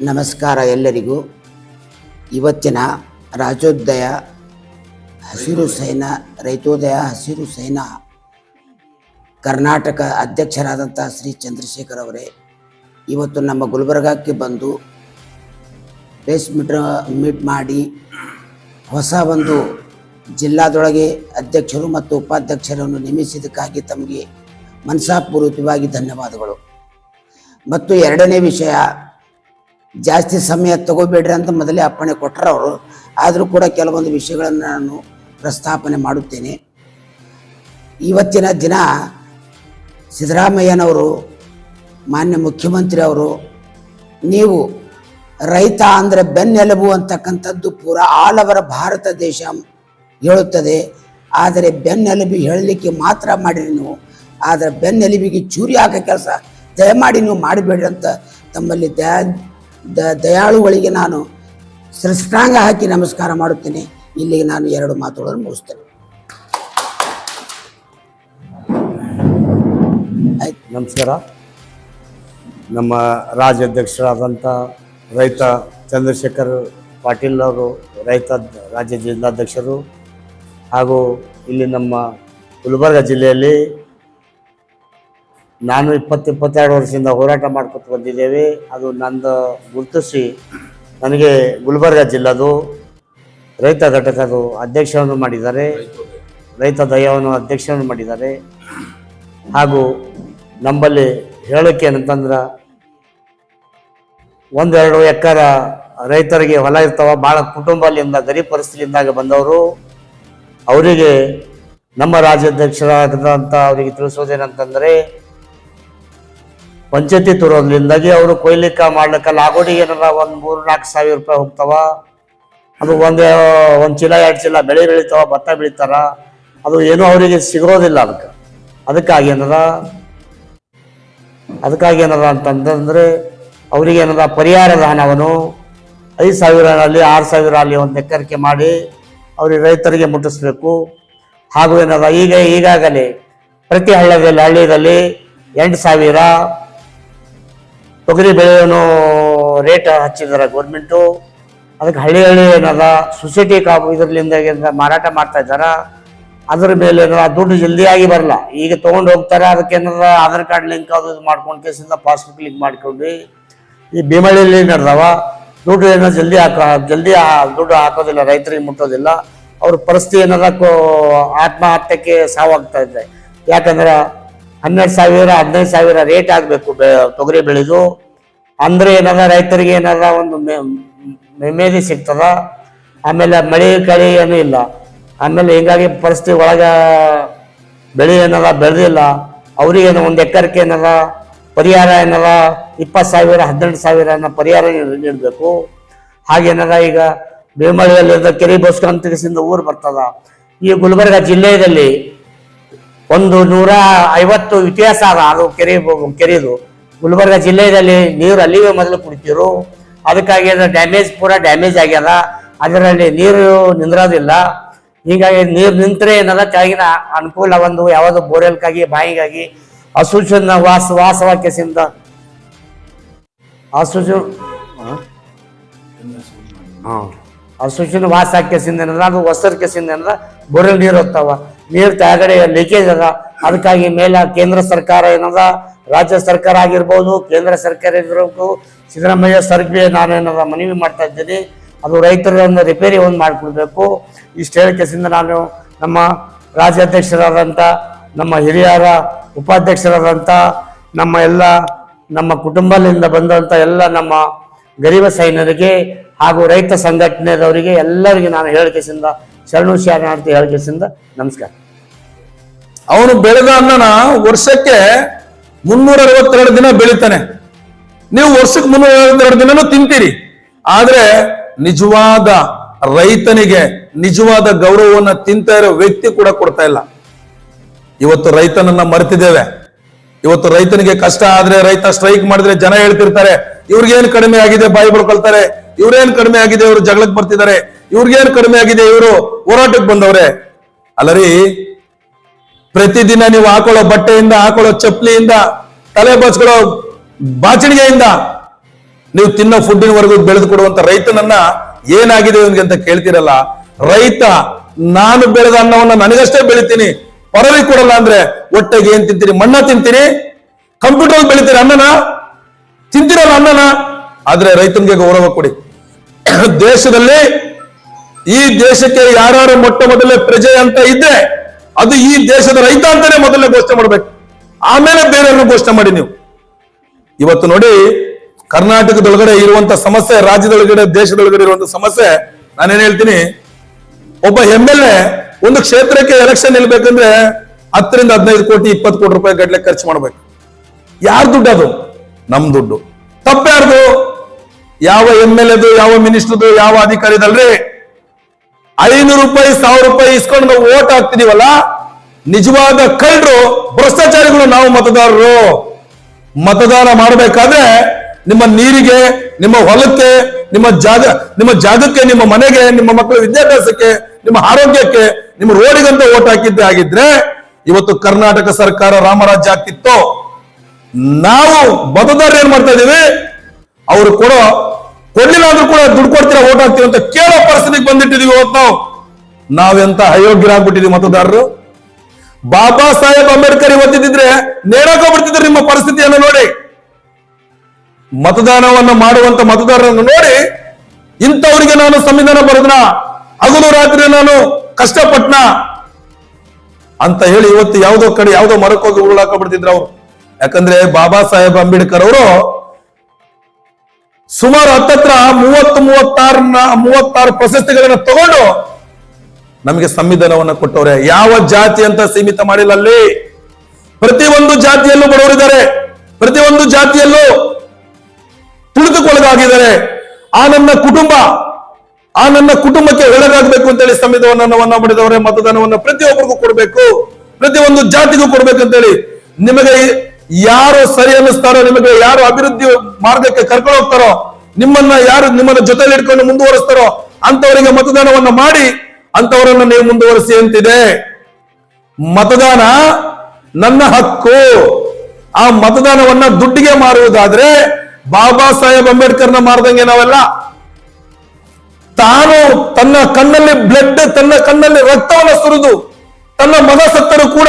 ನಮಸ್ಕಾರ ಎಲ್ಲರಿಗೂ. ಇವತ್ತಿನ ರಾಜ್ಯೋದಯ ಹಸಿರು ಸೇನಾ, ರೈತೋದಯ ಹಸಿರು ಸೇನಾ ಕರ್ನಾಟಕ ಅಧ್ಯಕ್ಷರಾದಂಥ ಶ್ರೀ ಚಂದ್ರಶೇಖರ್ ಅವರೇ, ಇವತ್ತು ನಮ್ಮ ಗುಲ್ಬರ್ಗಕ್ಕೆ ಬಂದು ಪ್ರೆಸ್ ಮೀಟ್ ಮೀಟ್ ಮಾಡಿ ಹೊಸ ಒಂದು ಜಿಲ್ಲಾದೊಳಗೆ ಅಧ್ಯಕ್ಷರು ಮತ್ತು ಉಪಾಧ್ಯಕ್ಷರನ್ನು ನೇಮಿಸಿದ್ದಕ್ಕಾಗಿ ತಮಗೆ ಮನಸಾಪೂರ್ವಕವಾಗಿ ಧನ್ಯವಾದಗಳು. ಮತ್ತು ಎರಡನೇ ವಿಷಯ ಜಾಸ್ತಿ ಸಮಯ ತಗೋಬೇಡ್ರಿ ಅಂತ ಮೊದಲೇ ಅಪ್ಪಣೆ ಕೊಟ್ಟರು ಅವರು. ಆದರೂ ಕೂಡ ಕೆಲವೊಂದು ವಿಷಯಗಳನ್ನು ನಾನು ಪ್ರಸ್ತಾಪನೆ ಮಾಡುತ್ತೇನೆ. ಇವತ್ತಿನ ದಿನ ಸಿದ್ದರಾಮಯ್ಯನವರು, ಮಾನ್ಯ ಮುಖ್ಯಮಂತ್ರಿ ಅವರು, ನೀವು ರೈತ ಅಂದರೆ ಬೆನ್ನೆಲುಬು ಅಂತಕ್ಕಂಥದ್ದು ಪೂರ ಆಲ್ ಭಾರತ ದೇಶ ಹೇಳುತ್ತದೆ. ಆದರೆ ಬೆನ್ನೆಲುಬು ಹೇಳಲಿಕ್ಕೆ ಮಾತ್ರ ಮಾಡಿರಿ ನೀವು. ಆದರೆ ಬೆನ್ನೆಲುಬಿಗೆ ಚೂರಿ ಹಾಕೋ ಕೆಲಸ ದಯಮಾಡಿ ನೀವು ಮಾಡಬೇಡ್ರಿ ಅಂತ ತಮ್ಮಲ್ಲಿ ದಯಾ ದ ದಯಾಳುಗಳಿಗೆ ನಾನು ಸೃಷ್ಟಾಂಗ ಹಾಕಿ ನಮಸ್ಕಾರ ಮಾಡುತ್ತೇನೆ. ಇಲ್ಲಿಗೆ ನಾನು ಎರಡು ಮಾತುಗಳನ್ನು ಮುಗಿಸ್ತೇನೆ. ನಮಸ್ಕಾರ. ನಮ್ಮ ರಾಜ್ಯಾಧ್ಯಕ್ಷರಾದಂಥ ರೈತ ಚಂದ್ರಶೇಖರ್ ಪಾಟೀಲ್ ಅವರು, ರೈತ ರಾಜ್ಯ ಜಿಲ್ಲಾಧ್ಯಕ್ಷರು ಹಾಗೂ ಇಲ್ಲಿ ನಮ್ಮ ಗುಲ್ಬರ್ಗ ಜಿಲ್ಲೆಯಲ್ಲಿ ನಾನು ಇಪ್ಪತ್ತು ಇಪ್ಪತ್ತೆರಡು ವರ್ಷದಿಂದ ಹೋರಾಟ ಮಾಡ್ಕೊತ ಬಂದಿದ್ದೇವೆ. ಅದು ನಂದು ಗುರುತಿಸಿ ನನಗೆ ಗುಲ್ಬರ್ಗ ಜಿಲ್ಲೆದು ರೈತ ಘಟಕದ ಅಧ್ಯಕ್ಷವನ್ನು ಮಾಡಿದ್ದಾರೆ. ರೈತ ದಯವನ್ನು ಅಧ್ಯಕ್ಷವನ್ನು ಮಾಡಿದ್ದಾರೆ. ಹಾಗೂ ನಮ್ಮಲ್ಲಿ ಹೇಳೋಕೆ ಏನಂತಂದ್ರೆ ಒಂದೆರಡು ಎಕರ ರೈತರಿಗೆ ಹೊಲ ಇರ್ತಾವ ಭಾಳ ಕುಟುಂಬದಿಂದ, ಗರೀಬ್ ಪರಿಸ್ಥಿತಿಯಿಂದಾಗ ಬಂದವರು. ಅವರಿಗೆ ನಮ್ಮ ರಾಜ್ಯಾಧ್ಯಕ್ಷರಾದಂಥ ಅವರಿಗೆ ತಿಳಿಸೋದೇನಂತಂದರೆ ಪಂಚಾಯತಿ ತೋರೋದ್ರಿಂದಾಗಿ ಅವರು ಕೊಯ್ಲಿಕ್ಕ ಮಾಡ್ಲಿಕ್ಕ ಲಾಗೋಡಿಗೆ ಏನಾರ ಒಂದು ಮೂರು ನಾಲ್ಕು ಸಾವಿರ ರೂಪಾಯಿ ಹೋಗ್ತಾವ. ಅದು ಒಂದು ಒಂದು ಚೀಲ, ಎರಡು ಚೀಲ ಬೆಳೆ ಬೆಳಿತಾವ, ಭತ್ತ ಬೆಳಿತಾರ. ಅದು ಏನು ಅವರಿಗೆ ಸಿಗೋದಿಲ್ಲ ಅದಕ್ಕೆ. ಅದಕ್ಕಾಗಿ ಏನದ ಅದಕ್ಕಾಗಿ ಏನದ ಅಂತಂದ್ರೆ ಅವರಿಗೆ ಏನದ ಪರಿಹಾರದ ಹಣವನ್ನು ಐದು ಸಾವಿರ ಅಲ್ಲಿ ಆರು ಸಾವಿರ ಅಲ್ಲಿ ಒಂದು ಎಕ್ಕರಿಕೆ ಮಾಡಿ ಅವ್ರಿಗೆ ರೈತರಿಗೆ ಮುಟ್ಟಿಸ್ಬೇಕು. ಹಾಗೂ ಏನದ ಈಗ, ಈಗಾಗಲೇ ಪ್ರತಿ ಹಳ್ಳದಲ್ಲಿ, ಹಳ್ಳಿಯಲ್ಲಿ ಎಂಟು ಸಾವಿರ ತೊಗರಿ ಬೆಳೆಯನ್ನು ರೇಟ್ ಹಚ್ಚಿದ್ದಾರೆ ಗೌರ್ಮೆಂಟು ಅದಕ್ಕೆ ಹಳ್ಳಿ ಹಳ್ಳಿ ಏನದ ಸೊಸೈಟಿ ಕಾಪು ಇದರಿಂದ ಮಾರಾಟ ಮಾಡ್ತಾ ಇದ್ದಾರ? ಅದ್ರ ಮೇಲೆ ಏನಾರ ದುಡ್ಡು ಜಲ್ದಿಯಾಗಿ ಬರಲ್ಲ ಈಗ ತೊಗೊಂಡು ಹೋಗ್ತಾರೆ, ಅದಕ್ಕೆ ಆಧಾರ್ ಕಾರ್ಡ್ ಲಿಂಕ್ ಅದು ಇದು ಮಾಡ್ಕೊಂಡು ಕೇಸಿಂದ ಪಾಸ್ಬುಕ್ ಲಿಂಕ್ ಮಾಡ್ಕೊಂಡು. ಈ ಭೀಮಳ್ಳಿಯಲ್ಲಿ ನಡೆದವ? ದುಡ್ಡು ಏನೋ ಜಲ್ದಿ ಹಾಕ, ಜಲ್ದಿ ದುಡ್ಡು ಹಾಕೋದಿಲ್ಲ, ರೈತರಿಗೆ ಮುಟ್ಟೋದಿಲ್ಲ. ಅವ್ರ ಪರಿಸ್ಥಿತಿ ಏನದ ಆತ್ಮಹತ್ಯಕ್ಕೆ ಸಾವಾಗ್ತಾ ಇದೆ. ಯಾಕಂದ್ರೆ ಹನ್ನೆರಡು ಸಾವಿರ, ಹದಿನೈದು ಸಾವಿರ ರೇಟ್ ಆಗಬೇಕು ತೊಗರಿ ಬೆಳೆದು. ಅಂದ್ರೆ ಏನಾರ ರೈತರಿಗೆ ಏನಾರ ಒಂದು ನೆಮ್ಮದಿ ಸಿಗ್ತದ? ಆಮೇಲೆ ಮಳೆ, ಕಳೆ ಏನೂ ಇಲ್ಲ. ಆಮೇಲೆ ಹಿಂಗಾಗಿ ಪರಿಸ್ಥಿತಿ ಒಳಗ ಬೆಳೆ ಏನಲ್ಲ ಬೆಳೆದಿಲ್ಲ. ಅವ್ರಿಗೇನು ಒಂದು ಎಕರೆಕ್ಕೆ ಏನಲ್ಲ ಪರಿಹಾರ ಏನಲ್ಲ ಇಪ್ಪತ್ತು ಸಾವಿರ, ಹದಿನೆಂಟು ಸಾವಿರ ಅನ್ನೋ ಪರಿಹಾರ ನೀಡಬೇಕು. ಹಾಗೇನದ ಈಗ ಬೇಮಳಿಯಲ್ಲಿ ಕೆರೆ ಬಸ್ಕಂತಗಿಸಿಂದ ಊರು ಬರ್ತದ. ಈ ಗುಲ್ಬರ್ಗ ಜಿಲ್ಲೆಯಲ್ಲಿ ಒಂದು ನೂರ ಐವತ್ತು ಇತಿಹಾಸ ಅದ ಅದು ಕೆರೆ ಕೆರೆದು. ಗುಲ್ಬರ್ಗ ಜಿಲ್ಲೆಯಲ್ಲಿ ನೀರು ಅಲ್ಲಿವೇ ಮೊದಲು ಕುಡಿತಿರು ಅದಕ್ಕಾಗಿ ಅದು ಡ್ಯಾಮೇಜ್ ಪೂರ ಡ್ಯಾಮೇಜ್ ಆಗ್ಯದ. ಅದರಲ್ಲಿ ನೀರು ನಿಂದ್ರೋದಿಲ್ಲ. ಹೀಗಾಗಿ ನೀರು ನಿಂತರೆ ಏನದ ಕೆಳಗಿನ ಅನುಕೂಲ ಒಂದು ಯಾವುದು ಬೋರ್ವೆಲ್ಗಾಗಿ, ಬಾಯಿಗಾಗಿ ಅಸೂಚನ ವಾಸ ವಾಸವಾಕ್ಯಸಿಂದ ಅಸೂಚು ಹಾಂ. ಅಸೂಚನ ವಾಸ ಕೆಸಿಂದ ಏನದ ಅದು ಹೊಸರ್ ಕೆಸಿಂದ ಏನಂದ್ರೆ ಬೋರೆಲ್ ನೀರು ಹೋಗ್ತಾವ. ನೀರು ಕೆಳಗಡೆ ಲೀಕೇಜ್ ಅದ. ಅದಕ್ಕಾಗಿ ಮೇಲೆ ಕೇಂದ್ರ ಸರ್ಕಾರ ಏನದ? ರಾಜ್ಯ ಸರ್ಕಾರ ಆಗಿರ್ಬೋದು, ಕೇಂದ್ರ ಸರ್ಕಾರ ಇರಬೇಕು ಸಿದ್ದರಾಮಯ್ಯ ಸರ್ಗೆ ನಾನು ಏನದ ಮನವಿ ಮಾಡ್ತಾ ಇದ್ದೀನಿ. ಅದು ರೈತರನ್ನು ರಿಪೇರಿ ಒಂದು ಮಾಡಿಕೊಡ್ಬೇಕು. ಇಷ್ಟು ಹೇಳಿಕೆಸಿಂದ ನಾನು ನಮ್ಮ ರಾಜ್ಯಾಧ್ಯಕ್ಷರಾದಂಥ ನಮ್ಮ ಹಿರಿಯರ ಉಪಾಧ್ಯಕ್ಷರಾದಂಥ ನಮ್ಮ ಎಲ್ಲ, ನಮ್ಮ ಕುಟುಂಬದಿಂದ ಬಂದಂಥ ಎಲ್ಲ ನಮ್ಮ ಗರೀಬ ಸೈನ್ಯರಿಗೆ ಹಾಗೂ ರೈತ ಸಂಘಟನೆದವರಿಗೆ ಎಲ್ಲರಿಗೆ ನಾನು ಹೇಳಿಕೆಸಿಂದ ಶರಣು ಶರಣಾರ್ಥಿ ಹೇಳಿಕೆಸಿಂದ ನಮಸ್ಕಾರ. ಅವನು ಬೆಳೆದ ಅನ್ನನ ವರ್ಷಕ್ಕೆ ಮುನ್ನೂರ ಅರವತ್ತೆರಡು ದಿನ ಬೆಳಿತಾನೆ. ನೀವು ವರ್ಷಕ್ಕೆ ಮುನ್ನೂರ ಅರವತ್ತೆರಡು ದಿನನೂ ತಿಂತೀರಿ. ಆದ್ರೆ ನಿಜವಾದ ರೈತನಿಗೆ ನಿಜವಾದ ಗೌರವವನ್ನ ತಿಂತ ಇರೋ ವ್ಯಕ್ತಿ ಕೂಡ ಕೊಡ್ತಾ ಇಲ್ಲ. ಇವತ್ತು ರೈತನನ್ನ ಮರೆತಿದ್ದೇವೆ. ಇವತ್ತು ರೈತನಿಗೆ ಕಷ್ಟ ಆದ್ರೆ ರೈತ ಸ್ಟ್ರೈಕ್ ಮಾಡಿದ್ರೆ ಜನ ಹೇಳ್ತಿರ್ತಾರೆ, ಇವ್ರಿಗೇನ್ ಕಡಿಮೆ ಆಗಿದೆ, ಬಾಯಿ ಬಳ್ಕೊಳ್ತಾರೆ ಇವ್ರೇನ್ ಕಡಿಮೆ ಆಗಿದೆ, ಇವ್ರು ಜಗಳಕ್ಕೆ ಬರ್ತಿದ್ದಾರೆ. ಇವ್ರಿಗೇನ್ ಕಡಿಮೆ ಆಗಿದೆ ಇವರು? ಹೋರಾಟಕ್ಕೆ ಬಂದವ್ರೆ. ಅಲ್ಲರಿ, ಪ್ರತಿದಿನ ನೀವು ಹಾಕೊಳ್ಳೋ ಬಟ್ಟೆಯಿಂದ, ಹಾಕೊಳ್ಳೋ ಚಪ್ಪಲಿಯಿಂದ, ತಲೆ ಬಚ್ಕೊಳ್ಳೋ ಬಾಚಣಿಗೆಯಿಂದ ನೀವು ತಿನ್ನೋ ಫುಡ್ಡಿನವರೆಗೂ ಬೆಳೆದು ಕೊಡುವಂತ ರೈತನನ್ನ ಏನಾಗಿದೆ ಇವನಿಗೆ ಅಂತ ಕೇಳ್ತಿರಲ್ಲ? ರೈತ, ನಾನು ಬೆಳೆದ ಅನ್ನವನ್ನ ನನಗಷ್ಟೇ ಬೆಳಿತೀನಿ. ಪರವಿ ಕೊಡಲ್ಲ ಅಂದ್ರೆ ಒಟ್ಟೆಗೆ ಏನ್ ತಿಂತೀರಿ? ಮಣ್ಣ ತಿಂತೀರಿ? ಕಂಪ್ಯೂಟರ್ ಬೆಳಿತೀರಿ ಅನ್ನನ? ತಿಂತಿರಲ್ಲ ಅನ್ನನ? ಆದ್ರೆ ರೈತನಿಗೆ ಗೌರವ ಕೊಡಿ. ದೇಶದಲ್ಲಿ ಈ ದೇಶಕ್ಕೆ ಯಾರು ಮೊಟ್ಟ ಮೊದಲೇ ಪ್ರಜೆ ಅಂತ ಇದ್ರೆ ಅದು ಈ ದೇಶದ ರೈತ ಅಂತಾನೆ ಮೊದಲನೇ ಘೋಷಣೆ ಮಾಡ್ಬೇಕು. ಆಮೇಲೆ ಬೇರೆಯವ್ರನ್ನ ಘೋಷಣೆ ಮಾಡಿ ನೀವು. ಇವತ್ತು ನೋಡಿ, ಕರ್ನಾಟಕದೊಳಗಡೆ ಇರುವಂತ ಸಮಸ್ಯೆ, ರಾಜ್ಯದೊಳಗಡೆ, ದೇಶದೊಳಗಡೆ ಇರುವಂತ ಸಮಸ್ಯೆ, ನಾನೇನ್ ಹೇಳ್ತೀನಿ, ಒಬ್ಬ ಎಂ ಎಲ್ ಎ ಒಂದು ಕ್ಷೇತ್ರಕ್ಕೆ ಎಲೆಕ್ಷನ್ ನಿಲ್ಬೇಕಂದ್ರೆ ಹತ್ತರಿಂದ ಹದಿನೈದು ಕೋಟಿ, ಇಪ್ಪತ್ತು ಕೋಟಿ ರೂಪಾಯಿ ಗಡ್ಲೆ ಖರ್ಚು ಮಾಡ್ಬೇಕು. ಯಾರ ದುಡ್ಡು ಅದು? ನಮ್ ದುಡ್ಡು. ತಪ್ಪ್ಯಾರ್ದು? ಯಾವ ಎಂ ಎಲ್ ಎದು ಯಾವ ಮಿನಿಸ್ಟರ್ದು, ಯಾವ ಅಧಿಕಾರಿದಲ್ರಿ? ಐನೂರು ರೂಪಾಯಿ, ಸಾವಿರ ರೂಪಾಯಿ ಇಸ್ಕೊಂಡು ನಾವು ಓಟ್ ಹಾಕ್ತಿದೀವಲ್ಲ, ನಿಜವಾದ ಕಳ್ಳರು, ಭ್ರಷ್ಟಾಚಾರಿಗಳು ನಾವು ಮತದಾರರು. ಮತದಾನ ಮಾಡಬೇಕಾದ್ರೆ ನಿಮ್ಮ ನೀರಿಗೆ, ನಿಮ್ಮ ಹೊಲಕ್ಕೆ, ನಿಮ್ಮ ಜಾಗ, ನಿಮ್ಮ ಜಾಗಕ್ಕೆ, ನಿಮ್ಮ ಮನೆಗೆ, ನಿಮ್ಮ ಮಕ್ಕಳ ವಿದ್ಯಾಭ್ಯಾಸಕ್ಕೆ, ನಿಮ್ಮ ಆರೋಗ್ಯಕ್ಕೆ, ನಿಮ್ಮ ರೋಡಿಗಂತ ಓಟ್ ಹಾಕಿದ್ದೆ ಆಗಿದ್ರೆ, ಇವತ್ತು ಕರ್ನಾಟಕ ಸರ್ಕಾರ ರಾಮರಾಜ್ಯ ಆಗ್ತಿತ್ತು? ನಾವು ಮತದಾರರು ಏನ್ ಮಾಡ್ತಾ ಇದೀವಿ? ಅವರು ಕೊಡೋ ಕೊಡ್ಲಿಲ್ಲ ಅಂದ್ರೂ ಕೂಡ ದುಡ್ಡು ಕೊಡ್ತೀರಾ, ಓಟ್ ಅಂತ ಕೇಳೋ ಪರಿಸ್ಥಿತಿಗೆ ಬಂದಿಟ್ಟಿದೀವಿ ಇವತ್ತು ನಾವು. ನಾವೆಂತ ಅಯೋಗ್ಯರಾಗ್ಬಿಟ್ಟಿದೀವಿ ಮತದಾರರು? ಬಾಬಾ ಸಾಹೇಬ್ ಅಂಬೇಡ್ಕರ್ ಇವತ್ತಿದ್ರೆ ನೇಣಾಕೋಗ್ಬಿಡ್ತಿದ್ರು ನಿಮ್ಮ ಪರಿಸ್ಥಿತಿಯನ್ನು ನೋಡಿ. ಮತದಾನವನ್ನ ಮಾಡುವಂತ ಮತದಾರರನ್ನು ನೋಡಿ. ಇಂಥವರಿಗೆ ನಾನು ಸಂವಿಧಾನ ಬರೆದ್ನ, ಹಗಲು ರಾತ್ರಿ ನಾನು ಕಷ್ಟಪಟ್ನ ಅಂತ ಹೇಳಿ ಇವತ್ತು ಯಾವುದೋ ಕಡೆ ಯಾವುದೋ ಮರಕ್ಕೋಗಿ ಹೋಗಿ ಬಿಡ್ತಿದ್ರು ಅವರು. ಯಾಕಂದ್ರೆ ಬಾಬಾ ಸಾಹೇಬ್ ಅಂಬೇಡ್ಕರ್ ಅವರು ಸುಮಾರು ಹತ್ತತ್ರ ಮೂವತ್ತು ಮೂವತ್ತಾರ ಮೂವತ್ತಾರು ಪ್ರಶಸ್ತಿಗಳನ್ನು ತಗೊಂಡು ನಮಗೆ ಸಂವಿಧಾನವನ್ನ ಕೊಟ್ಟವ್ರೆ. ಯಾವ ಜಾತಿ ಅಂತ ಸೀಮಿತ ಮಾಡಿಲ್ಲ ಅಲ್ಲಿ ಪ್ರತಿಯೊಂದು ಜಾತಿಯಲ್ಲೂ ಬಡವರಿದ್ದಾರೆ. ಪ್ರತಿಯೊಂದು ಜಾತಿಯಲ್ಲೂ ತುಳಿದುಕೊಳಗಾಗಿದ್ದಾರೆ ಆ ನನ್ನ ಕುಟುಂಬ, ಆ ನನ್ನ ಕುಟುಂಬಕ್ಕೆ ಒಳಗಾಗಬೇಕು ಅಂತೇಳಿ ಸಂವಿಧಾನವನ್ನ ಮಾಡಿದವರೇ, ಮತದಾನವನ್ನು ಪ್ರತಿಯೊಬ್ಬರಿಗೂ ಕೊಡಬೇಕು, ಪ್ರತಿಯೊಂದು ಜಾತಿಗೂ ಕೊಡ್ಬೇಕಂತೇಳಿ ನಿಮಗೆ ಯಾರು ಸರಿ ಅನ್ನಿಸ್ತಾರೋ, ನಿಮಗೆ ಯಾರು ಅಭಿವೃದ್ಧಿ ಮಾರ್ಗಕ್ಕೆ ಕರ್ಕೊಂಡು ಹೋಗ್ತಾರೋ, ನಿಮ್ಮನ್ನ ಯಾರು ನಿಮ್ಮನ್ನ ಜೊತೆಲಿ ಇಟ್ಕೊಂಡು ಮುಂದುವರಿಸ್ತಾರೋ ಅಂತವರಿಗೆ ಮತದಾನವನ್ನ ಮಾಡಿ ಅಂತವರನ್ನ ನೀವು ಮುಂದುವರಿಸಿ ಅಂತಿದೆ. ಮತದಾನ ನನ್ನ ಹಕ್ಕು. ಆ ಮತದಾನವನ್ನ ದುಡ್ಡಿಗೆ ಮಾರುವುದಾದ್ರೆ ಬಾಬಾ ಸಾಹೇಬ್ ಅಂಬೇಡ್ಕರ್ನ ಮಾರ್ದಂಗೆ ನಾವೆಲ್ಲ. ತಾನು ತನ್ನ ಕಣ್ಣಲ್ಲಿ ಬ್ಲಡ್ ತನ್ನ ಕಣ್ಣಲ್ಲಿ ರಕ್ತವನ್ನು ಸುರಿದು, ತನ್ನ ಮಗ ಸತ್ತರೂ ಕೂಡ,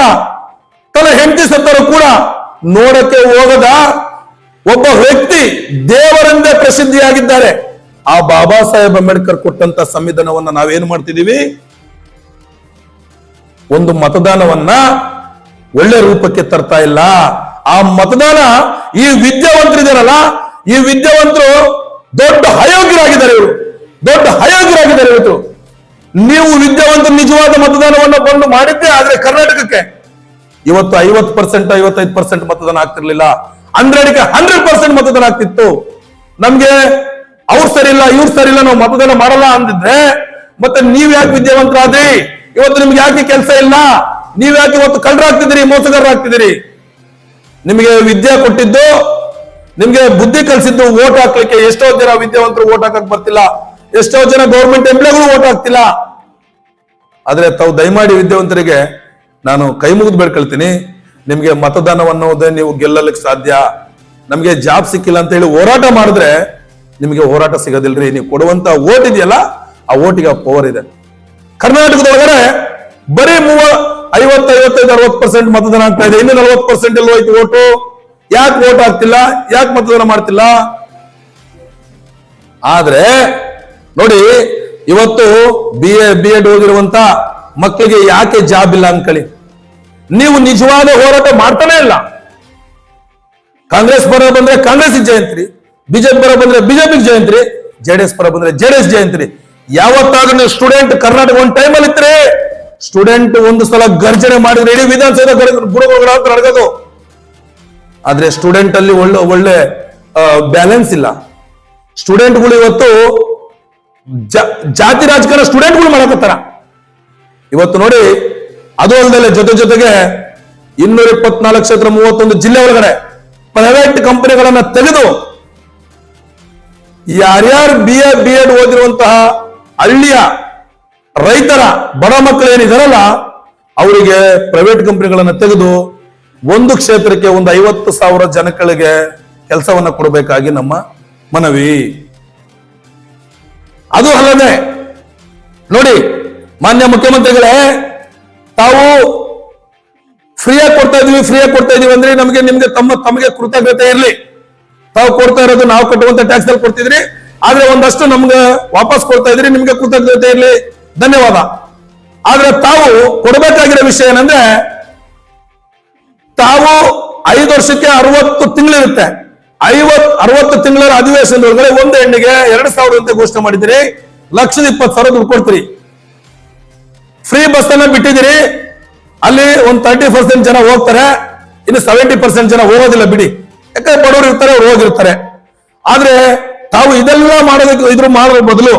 ತನ್ನ ಹೆಂಡತಿ ಸತ್ತರು ಕೂಡ ನೋಡಕ್ಕೆ ಹೋಗದ ಒಬ್ಬ ವ್ಯಕ್ತಿ ದೇವರೆಂದೇ ಪ್ರಸಿದ್ಧಿಯಾಗಿದ್ದಾರೆ. ಆ ಬಾಬಾ ಸಾಹೇಬ್ ಅಂಬೇಡ್ಕರ್ ಕೊಟ್ಟಂತ ಸಂವಿಧಾನವನ್ನ ನಾವೇನು ಮಾಡ್ತಿದೀವಿ? ಒಂದು ಮತದಾನವನ್ನ ಒಳ್ಳೆ ರೂಪಕ್ಕೆ ತರ್ತಾ ಇಲ್ಲ. ಆ ಮತದಾನ ಈ ವಿದ್ಯಾವಂತರಿದಾರಲ್ಲ, ಈ ವಿದ್ಯಾವಂತರು ದೊಡ್ಡ ಅಯೋಗ್ಯರಾಗಿದ್ದಾರೆ ಇವರು. ದೊಡ್ಡ ಅಯೋಗ್ಯರಾಗಿದ್ದಾರೆ ಇವತ್ತು. ನೀವು ವಿದ್ಯಾವಂತರು ನಿಜವಾದ ಮತದಾನವನ್ನು ಬಂದು ಮಾಡಿದ್ದೆ, ಆದ್ರೆ ಕರ್ನಾಟಕಕ್ಕೆ. ಇವತ್ತು ಐವತ್ತು ಪರ್ಸೆಂಟ್ ಐವತ್ತೈದು ಪರ್ಸೆಂಟ್ ಮತದಾನ ಆಗ್ತಿರ್ಲಿಲ್ಲ. ಹಂಡ್ರೆಡ್ಗೆ ಹಂಡ್ರೆಡ್ ಪರ್ಸೆಂಟ್ ಮತದಾನ ಆಗ್ತಿತ್ತು. ನಮ್ಗೆ ಅವ್ರು ಸರಿ ಇಲ್ಲ, ಇವ್ರು ಸರಿ ಇಲ್ಲ, ನಾವು ಮತದಾನ ಮಾಡಲ್ಲ ಅಂದಿದ್ರೆ, ಮತ್ತೆ ನೀವ್ ಯಾಕೆ ವಿದ್ಯಾವಂತರಾದ್ರಿ? ಇವತ್ತು ನಿಮ್ಗೆ ಯಾಕೆ ಕೆಲಸ ಇಲ್ಲ? ನೀವ್ ಯಾಕೆ ಇವತ್ತು ಕಳ್ಳರಾಗ್ತಿದ್ದೀರಿ, ಮೋಸಗಾರರಾಗ್ತಿದ್ದೀರಿ? ನಿಮಗೆ ವಿದ್ಯೆ ಕೊಟ್ಟಿದ್ದು, ನಿಮ್ಗೆ ಬುದ್ಧಿ ಕಲಿಸಿದ್ದು ಓಟ್ ಹಾಕ್ಲಿಕ್ಕೆ ಎಷ್ಟೋ ಜನ ವಿದ್ಯಾವಂತರು ಓಟ್ ಹಾಕಕ್ ಬರ್ತಿಲ್ಲ. ಎಷ್ಟೋ ಜನ ಗೌರ್ಮೆಂಟ್ ಎಂಪ್ಲಾಯ್ಗಳು ಓಟ್ ಹಾಕ್ತಿಲ್ಲ. ಆದ್ರೆ ತಾವು ದಯಮಾಡಿ ವಿದ್ಯಾವಂತರಿಗೆ ನಾನು ಕೈ ಮುಗಿದು ಬೇಡ್ಕೊಳ್ತೀನಿ. ನಿಮಗೆ ಮತದಾನವನ್ನೋದೇ ನೀವು ಗೆಲ್ಲಲಿಕ್ಕೆ ಸಾಧ್ಯ. ನಮ್ಗೆ ಜಾಬ್ ಸಿಕ್ಕಿಲ್ಲ ಅಂತ ಹೇಳಿ ಹೋರಾಟ ಮಾಡಿದ್ರೆ ನಿಮಗೆ ಹೋರಾಟ ಸಿಗೋದಿಲ್ರಿ. ನೀವು ಕೊಡುವಂತ ಓಟ್ ಇದೆಯಲ್ಲ, ಆ ಓಟಿಗೆ ಪವರ್ ಇದೆ. ಕರ್ನಾಟಕದೊಳಗಡೆ ಬರೀ ಮೂವ, ಐವತ್ತು, ಐವತ್ತೈದು, ಅರವತ್ತು ಪರ್ಸೆಂಟ್ ಮತದಾನ ಆಗ್ತಾ ಇದೆ. ಇನ್ನು ನಲವತ್ತು ಪರ್ಸೆಂಟ್ ಎಲ್ಲ ಹೋಯ್ತು ಓಟು ಯಾಕೆ ಓಟ್ ಆಗ್ತಿಲ್ಲ? ಯಾಕೆ ಮತದಾನ ಮಾಡ್ತಿಲ್ಲ? ಆದ್ರೆ ನೋಡಿ, ಇವತ್ತು ಬಿ ಎ ಬಿ ಎಡ್ ಓದಿರುವಂತ ಮಕ್ಕಳಿಗೆ ಯಾಕೆ ಜಾಬ್ ಇಲ್ಲ ಅನ್ಕೊಳ್ಳಿ ನೀವು ನಿಜವಾದ ಹೋರಾಟ ಮಾಡ್ತಾನೆ ಇಲ್ಲ. ಕಾಂಗ್ರೆಸ್ ಪರ ಬಂದ್ರೆ ಕಾಂಗ್ರೆಸ್ ಜಯಂತ್ರಿ, ಬಿಜೆಪಿ ಪರ ಬಂದ್ರೆ ಬಿಜೆಪಿ ಜಯಂತ್ರಿ, ಜೆಡಿಎಸ್ ಪರ ಬಂದ್ರೆ ಜೆಡಿಎಸ್ ಜಯಂತ್ರಿ. ಯಾವತ್ತಾದ್ರೂ ಸ್ಟೂಡೆಂಟ್ ಕರ್ನಾಟಕ ಒಂದು ಟೈಮಲ್ಲಿ ಇದ್ರೆ, ಸ್ಟೂಡೆಂಟ್ ಒಂದು ಸಲ ಗರ್ಜನೆ ಮಾಡಿದ್ರೆ ಇಡೀ ವಿಧಾನಸೌಧ ಅಂತ ನಡೆಗೋದು ಆದ್ರೆ ಸ್ಟೂಡೆಂಟ್ ಅಲ್ಲಿ ಒಳ್ಳೆ ಒಳ್ಳೆ ಬ್ಯಾಲೆನ್ಸ್ ಇಲ್ಲ. ಸ್ಟೂಡೆಂಟ್ಗಳು ಇವತ್ತು ಜಾತಿ ರಾಜಕಾರಣ ಸ್ಟೂಡೆಂಟ್ಗಳು ಮಾಡಕತ್ತಾರ. ಇವತ್ತು ನೋಡಿ ಅದು ಅಲ್ಲದೆ ಜೊತೆ ಜೊತೆಗೆ ಇನ್ನೂರ ಇಪ್ಪತ್ನಾಲ್ಕು ಕ್ಷೇತ್ರ ಮೂವತ್ತೊಂದು ಜಿಲ್ಲೆ ಒಳಗಡೆ ಪ್ರೈವೇಟ್ ಕಂಪನಿಗಳನ್ನ ತೆಗೆದು ಯಾರ್ಯಾರು ಬಿ ಎ ಬಿ ಎಡ್ ಓದಿರುವಂತಹ ಹಳ್ಳಿಯ ರೈತರ ಬಡ ಮಕ್ಕಳು ಏನಿದಾರಲ್ಲ, ಅವರಿಗೆ ಪ್ರೈವೇಟ್ ಕಂಪನಿಗಳನ್ನ ತೆಗೆದು ಒಂದು ಕ್ಷೇತ್ರಕ್ಕೆ ಒಂದು ಐವತ್ತು ಸಾವಿರ ಜನಗಳಿಗೆ ಕೆಲಸವನ್ನ ಕೊಡಬೇಕಾಗಿ ನಮ್ಮ ಮನವಿ. ಅದು ಅಲ್ಲದೆ ನೋಡಿ ಮಾನ್ಯ ಮುಖ್ಯಮಂತ್ರಿಗಳೇ ತಾವು ಫ್ರೀಯಾಗಿ ಕೊಡ್ತಾ ಇದೀವಿ, ಫ್ರೀಯಾಗಿ ಕೊಡ್ತಾ ಇದೀವಿ ಅಂದ್ರೆ ನಮಗೆ ನಿಮ್ಗೆ ತಮ್ಮ, ತಮಗೆ ಕೃತಜ್ಞತೆ ಇರಲಿ. ತಾವು ಕೊಡ್ತಾ ಇರೋದು ನಾವು ಕಟ್ಟುವಂತ ಟ್ಯಾಕ್ಸ್ ಅಲ್ಲಿ ಕೊಡ್ತಿದ್ರಿ. ಆದ್ರೆ ಒಂದಷ್ಟು ನಮ್ಗೆ ವಾಪಸ್ ಕೊಡ್ತಾ ಇದ್ರಿ, ನಿಮ್ಗೆ ಕೃತಜ್ಞತೆ ಇರಲಿ. ಧನ್ಯವಾದ. ಆದ್ರೆ ತಾವು ಕೊಡಬೇಕಾಗಿರೋ ವಿಷಯ ಏನಂದ್ರೆ, ತಾವು ಐದು ವರ್ಷಕ್ಕೆ ಅರವತ್ತು ತಿಂಗಳಿರುತ್ತೆ. ಐವತ್, ಅರವತ್ತು ತಿಂಗಳ ಅಧಿವೇಶನದೊಳಗಡೆ ಒಂದು ಹೆಣ್ಣಿಗೆ ಎರಡು ಸಾವಿರ ಅಂತ ಘೋಷಣೆ ಮಾಡಿದಿರಿ ಲಕ್ಷದ ಇಪ್ಪತ್ತು ಸಾವಿರ ದುಡ್ಡು ಕೊಡ್ತೀರಿ. ಫ್ರೀ ಬಸ್ ಅನ್ನ ಬಿಟ್ಟಿದ್ದೀರಿ. ಅಲ್ಲಿ ಒಂದು ತರ್ಟಿ ಪರ್ಸೆಂಟ್ ಜನ ಹೋಗ್ತಾರೆ. ಇನ್ನು ಸೆವೆಂಟಿ ಪರ್ಸೆಂಟ್ ಜನ ಹೋಗೋದಿಲ್ಲ ಬಿಡಿ. ಯಾಕಂದ್ರೆ ಬಡವರು ಇರ್ತಾರೆ, ಅವ್ರು ಹೋಗಿರ್ತಾರೆ. ಆದ್ರೆ ತಾವು ಇದೆಲ್ಲ ಮಾಡೋದಕ್ಕೆ ಇದ್ರ ಮಾಡೋ ಬದಲು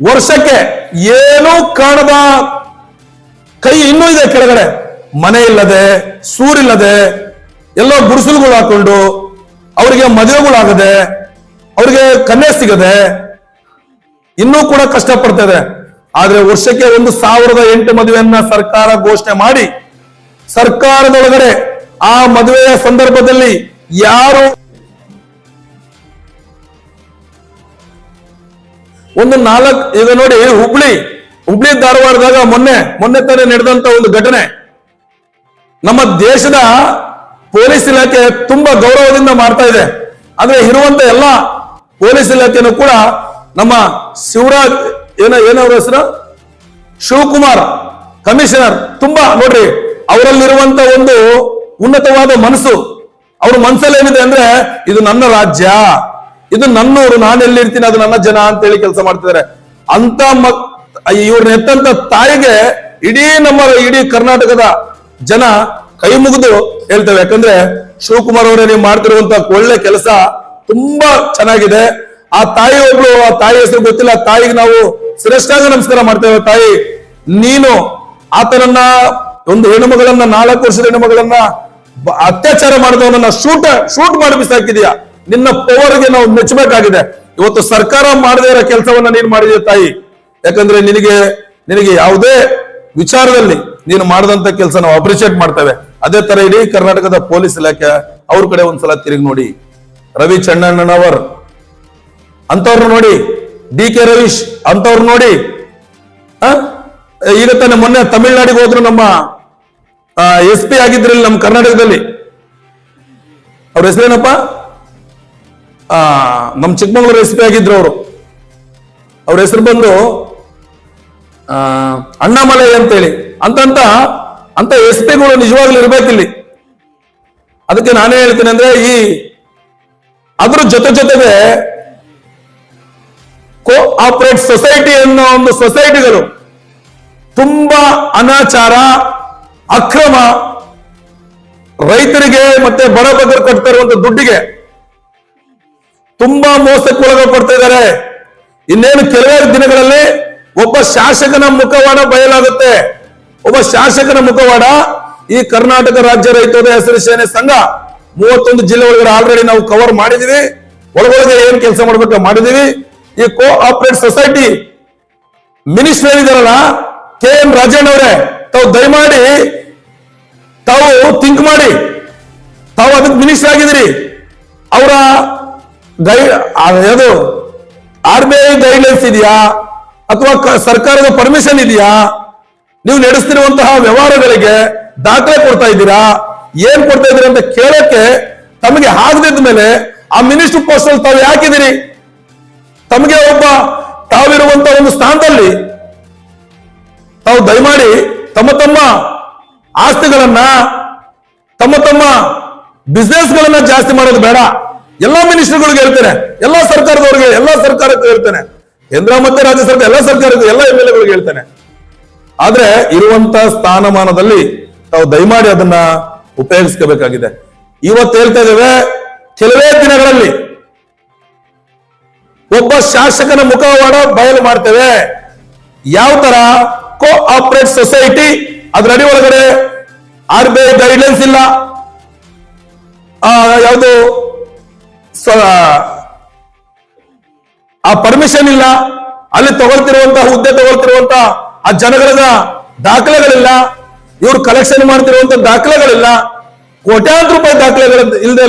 ವರ್ಷಕ್ಕೆ ಏನೂ ಕಾಣದ ಕೈ ಇನ್ನೂ ಇದೆ ಕೆಳಗಡೆ. ಮನೆ ಇಲ್ಲದೆ, ಸೂರಿಲ್ಲದೆ, ಎಲ್ಲೋ ಗುಡಿಸಲುಗಳು ಹಾಕೊಂಡು, ಅವರಿಗೆ ಮದುವೆಗಳಾಗದೆ, ಅವ್ರಿಗೆ ಕನ್ಯೆ ಸಿಗದೆ, ಇನ್ನೂ ಕೂಡ ಕಷ್ಟಪಡ್ತಾ ಇದೆ. ಆದ್ರೆ ವರ್ಷಕ್ಕೆ ಒಂದು ಸಾವಿರದ ಎಂಟು ಮದುವೆಯನ್ನ ಸರ್ಕಾರ ಘೋಷಣೆ ಮಾಡಿ ಸರ್ಕಾರದೊಳಗಡೆ ಆ ಮದುವೆಯ ಸಂದರ್ಭದಲ್ಲಿ ಯಾರು ಒಂದು ನಾಲ್ಕು ಈಗ ನೋಡಿ ಹುಬ್ಳಿ ಹುಬ್ಳಿ ಧಾರವಾಡದಾಗ ಮೊನ್ನೆ ಮೊನ್ನೆ ತಾನೇ ನಡೆದಂತ ಒಂದು ಘಟನೆ. ನಮ್ಮ ದೇಶದ ಪೊಲೀಸ್ ಇಲಾಖೆ ತುಂಬಾ ಗೌರವದಿಂದ ಮಾಡ್ತಾ ಇದೆ. ಆದ್ರೆ ಇರುವಂತ ಎಲ್ಲ ಪೊಲೀಸ್ ಇಲಾಖೆನೂ ಕೂಡ ನಮ್ಮ ಶಿವರಾಜ್ ಏನ, ಏನವ್ರ ಹೆಸರು? ಶಿವಕುಮಾರ್, ಕಮಿಷನರ್. ತುಂಬಾ ನೋಡ್ರಿ, ಅವರಲ್ಲಿರುವಂತ ಒಂದು ಉನ್ನತವಾದ ಮನಸ್ಸು. ಅವ್ರ ಮನಸ್ಸಲ್ಲಿ ಏನಿದೆ ಅಂದ್ರೆ, ಇದು ನನ್ನ ರಾಜ್ಯ. ಇದು ನನ್ನೂರು ನಾನು ಎಲ್ಲಿರ್ತೀನಿ ಅದು ನನ್ನ ಜನ ಅಂತ ಹೇಳಿ ಕೆಲಸ ಮಾಡ್ತಿದ್ದಾರೆ. ಅಂತ ಮಕ್ ಇವ್ರನ್ನ ಎತ್ತಂತ ತಾಯಿಗೆ ಇಡೀ ನಮ್ಮ, ಇಡೀ ಕರ್ನಾಟಕದ ಜನ ಕೈ ಮುಗಿದು ಹೇಳ್ತೇವೆ. ಯಾಕಂದ್ರೆ, ಶಿವಕುಮಾರ್ ಅವರೇ ನೀವು ಮಾಡ್ತಿರುವಂತ ಒಳ್ಳೆ ಕೆಲಸ ತುಂಬಾ ಚೆನ್ನಾಗಿದೆ. ಆ ತಾಯಿ ಒಬ್ಳು, ಆ ತಾಯಿ ಹೆಸರು ಗೊತ್ತಿಲ್ಲ. ತಾಯಿಗೆ ನಾವು ಶ್ರೇಷ್ಠಾಂಗ ನಮಸ್ಕಾರ ಮಾಡ್ತೇವೆ ತಾಯಿ, ನೀನು ಆತನನ್ನ ಒಂದು ಹೆಣ್ಣುಮಗಳನ್ನ, ನಾಲ್ಕು ವರ್ಷದ ಹೆಣ್ಣುಮಗಳನ್ನ ಅತ್ಯಾಚಾರ ಮಾಡಿದವನನ್ನ ಶೂಟ್ ಶೂಟ್ ಮಾಡಿ ಬಿಸಾಕಿದೀಯ? ನಿನ್ನ ಪವರ್ಗೆ ನಾವು ಮೆಚ್ಚಬೇಕಾಗಿದೆ. ಇವತ್ತು ಸರ್ಕಾರ ಮಾಡದೇ ಇರೋ ಕೆಲಸವನ್ನ ನೀನು ಮಾಡಿದೆ ತಾಯಿ? ಯಾಕಂದ್ರೆ ನಿನಗೆ ನಿನಗೆ ಯಾವುದೇ ವಿಚಾರದಲ್ಲಿ ನೀನು ಮಾಡಿದಂತ ಕೆಲಸ ನಾವು ಅಪ್ರಿಶಿಯೇಟ್ ಮಾಡ್ತೇವೆ. ಅದೇ ತರ ಇಡೀ ಕರ್ನಾಟಕದ ಪೊಲೀಸ್ ಇಲಾಖೆ ಅವ್ರ ಕಡೆ ಒಂದ್ಸಲ ತಿರುಗಿ ನೋಡಿ. ರವಿ ಚಣ್ಣಣ್ಣನವರ್ ಅಂತವ್ರು ನೋಡಿ. ಡಿ ಕೆ ರವೀಶ್ ಅಂತವ್ರು ನೋಡಿ? ಈಗ ತಾನೆ ಮೊನ್ನೆ ತಮಿಳ್ನಾಡಿಗೆ ಹೋದ್ರು ನಮ್ಮ ಎಸ್ ಪಿ ಆಗಿದ್ರಲ್ಲಿ ನಮ್ಮ ಕರ್ನಾಟಕದಲ್ಲಿ. ಅವ್ರ ಹೆಸರೇನಪ್ಪ? ನಮ್ಮ ಚಿಕ್ಕಮಗಳೂರು ಎಸ್ ಪಿ ಆಗಿದ್ರು ಅವರು. ಅವ್ರ ಹೆಸರು ಬಂದು ಅಣ್ಣಾಮಲೈ ಅಂತೇಳಿ. ಅಂತಂತ ಅಂತ ಎಸ್ ಪಿಗಳು ನಿಜವಾಗ್ಲೂ ಇರ್ಬೇಕಿಲ್ಲಿ. ಅದಕ್ಕೆ ನಾನೇ ಹೇಳ್ತೀನಿ ಅಂದ್ರೆ ಈ ಅದ್ರ ಜೊತೆ ಜೊತೆಗೆ ಕೋ ಆಪರೇಟ್ ಸೊಸೈಟಿ ಅನ್ನೋ ಒಂದು ಸೊಸೈಟಿಗಳು ತುಂಬಾ ಅನಾಚಾರ, ಅಕ್ರಮ, ರೈತರಿಗೆ ಮತ್ತೆ ಬಡ ಬಗ್ಗರು ಕಟ್ತಾ ಇರುವಂತ ದುಡ್ಡಿಗೆ ತುಂಬಾ ಮೋಸಕ್ಕೆ ಕೊಡ್ತಾ ಇದ್ದಾರೆ. ಇನ್ನೇನು ಕೆಲವೇ ದಿನಗಳಲ್ಲಿ ಒಬ್ಬ ಶಾಸಕನ ಮುಖವಾಡ ಬಯಲಾಗುತ್ತೆ. ಒಬ್ಬ ಶಾಸಕನ ಮುಖವಾಡ ಈ ಕರ್ನಾಟಕ ರಾಜ್ಯ ರೈತೋದಯ ಹೆಸರು ಸೇನೆ ಸಂಘ ಮೂವತ್ತೊಂದು ಜಿಲ್ಲೆ ಒಳಗಡೆ ಆಲ್ರೆಡಿ ನಾವು ಕವರ್ ಮಾಡಿದೀವಿ. ಒಳಗೊಳಗೆ ಏನ್ ಕೆಲಸ ಮಾಡ್ಬೇಕು ಮಾಡಿದೀವಿ. ಈ ಕೋಆಪರೇಟ್ ಸೊಸೈಟಿ ಮಿನಿಸ್ಟರ್ ಏನಿದಾರಲ್ಲ ಕೆ ಎಂ ರಾಜಣ್ಣ ಅವರೇ, ತಾವು ದಯಮಾಡಿ, ತಾವು ಥಿಂಕ್ ಮಾಡಿ, ತಾವು ಅದಕ್ಕೆ ಮಿನಿಸ್ಟರ್ ಆಗಿದ್ದೀರಿ. ಅವರ ಗೈಡ್ ಯಾವುದು, ಆರ್ ಬಿ ಐ ಗೈಡ್ಲೈನ್ಸ್ ಇದೆಯಾ? ಅಥವಾ ಸರ್ಕಾರದ ಪರ್ಮಿಷನ್ ಇದೆಯಾ? ನೀವು ನಡೆಸ್ತಿರುವಂತಹ ವ್ಯವಹಾರಗಳಿಗೆ ದಾಖಲೆ ಕೊಡ್ತಾ ಇದ್ದೀರಾ? ಏನ್ ಕೊಡ್ತಾ ಇದ್ದೀರಾ ಅಂತ ಕೇಳಕ್ಕೆ ತಮಗೆ ಆಗದಿದ್ದ ಮೇಲೆ ಆ ಮಿನಿಸ್ಟರ್ ಪೋಸ್ಟ್ ಅಲ್ಲಿ ತಾವು ಯಾಕಿದ್ದೀರಿ? ತಮಗೆ ಒಬ್ಬ ತಾವಿರುವಂತ ಒಂದು ಸ್ಥಾನದಲ್ಲಿ ತಾವು ದಯಮಾಡಿ ತಮ್ಮ ತಮ್ಮ ಆಸ್ತಿಗಳನ್ನ, ತಮ್ಮ ತಮ್ಮ ಬಿಸ್ನೆಸ್ ಗಳನ್ನ ಜಾಸ್ತಿ ಮಾಡೋದು ಬೇಡ. ಎಲ್ಲಾ ಮಿನಿಸ್ಟರ್ಗಳಿಗೆ ಹೇಳ್ತೇನೆ. ಎಲ್ಲಾ ಸರ್ಕಾರದವರಿಗೆ, ಎಲ್ಲಾ ಸರ್ಕಾರಕ್ಕೆ ಹೇಳ್ತೇನೆ. ಕೇಂದ್ರ ಮತ್ತೆ ರಾಜ್ಯ ಸರ್ಕಾರ, ಎಲ್ಲ ಸರ್ಕಾರಕ್ಕೆ, ಎಲ್ಲ ಎಂ ಎಲ್ ಎಗಳಿಗೆ ಹೇಳ್ತೇನೆ. ಆದ್ರೆ ಇರುವಂತ ಸ್ಥಾನಮಾನದಲ್ಲಿ ತಾವು ದಯಮಾಡಿ ಅದನ್ನ ಉಪಯೋಗಿಸ್ಕೋಬೇಕಾಗಿದೆ. ಇವತ್ತು ಹೇಳ್ತಾ ಇದ್ದೇವೆ, ಕೆಲವೇ ದಿನಗಳಲ್ಲಿ ಒಬ್ಬ ಶಾಸಕನ ಮುಖವಾಡ ಬಯಲು ಮಾಡ್ತೇವೆ. ಯಾವ ತರ? ಕೋ ಆಪರೇಟ್ ಸೊಸೈಟಿ ಅದ್ರ ಅಡಿ ಒಳಗಡೆ ಆರ್ ಬಿ ಐ ಗೈಡ್ಲೈನ್ಸ್ ಇಲ್ಲ ಯಾವುದು? ಆ ಪರ್ಮಿಷನ್ ಇಲ್ಲ. ಅಲ್ಲಿ ತಗೊಳ್ತಿರುವಂತಹ ಹುದ್ದೆ ತಗೊಳ್ತಿರುವಂತ, ಆ ಜನಗಳ ದಾಖಲೆಗಳಿಲ್ಲ. ಇವ್ರು ಕಲೆಕ್ಷನ್ ಮಾಡ್ತಿರುವಂತ ದಾಖಲೆಗಳಿಲ್ಲ. ಕೋಟ್ಯಾಂತರ ರೂಪಾಯಿ ದಾಖಲೆಗಳ ಇಲ್ದೇ